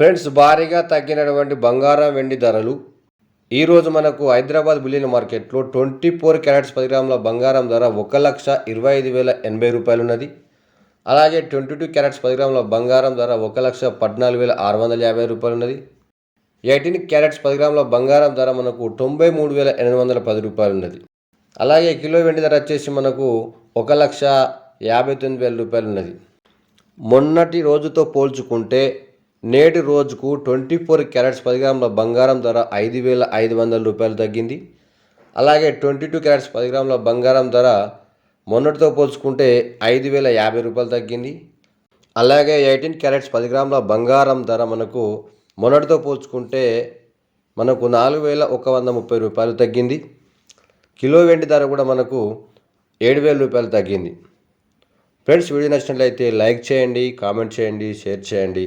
Friends భారీగా తగ్గినటువంటి బంగారం వెండి ధరలు. ఈరోజు మనకు హైదరాబాద్ బులియన్ మార్కెట్లో ట్వంటీ ఫోర్ క్యారెట్స్ పది గ్రాముల బంగారం ధర ఒక లక్ష ఇరవై ఐదు వేల ఎనభై రూపాయలు ఉన్నది. అలాగే ట్వంటీ టూ క్యారెట్స్ పది గ్రాముల బంగారం ధర ఒక లక్ష పద్నాలుగు వేల ఆరు వందల యాభై రూపాయలు ఉన్నది. ఎయిటీన్ క్యారెట్స్ పది గ్రాముల బంగారం ధర మనకు తొంభై మూడు వేల ఎనిమిది వందల పది రూపాయలు ఉన్నది. అలాగే కిలో వెండి ధర వచ్చేసి మనకు ఒక లక్ష యాభై తొమ్మిది వేల రూపాయలు ఉన్నది. మొన్నటి రోజుతో పోల్చుకుంటే నేటి రోజుకు ట్వంటీ ఫోర్ క్యారెట్స్ పది గ్రాముల బంగారం ధర ఐదు వేల ఐదు వందల రూపాయలు తగ్గింది. అలాగే ట్వంటీ టూ క్యారెట్స్ పది గ్రాముల బంగారం ధర మొన్నటితో పోల్చుకుంటే ఐదు వేల యాభై రూపాయలు తగ్గింది. అలాగే ఎయిటీన్ క్యారెట్స్ పది గ్రాముల బంగారం ధర మనకు మొన్నటితో పోల్చుకుంటే మనకు నాలుగు వేల ఒక వంద ముప్పై రూపాయలు తగ్గింది. కిలో వెండి ధర కూడా మనకు ఏడు వేల రూపాయలు తగ్గింది. ఫ్రెండ్స్ వీడియో నచ్చినట్లయితే లైక్ చేయండి కామెంట్ చేయండి షేర్ చేయండి.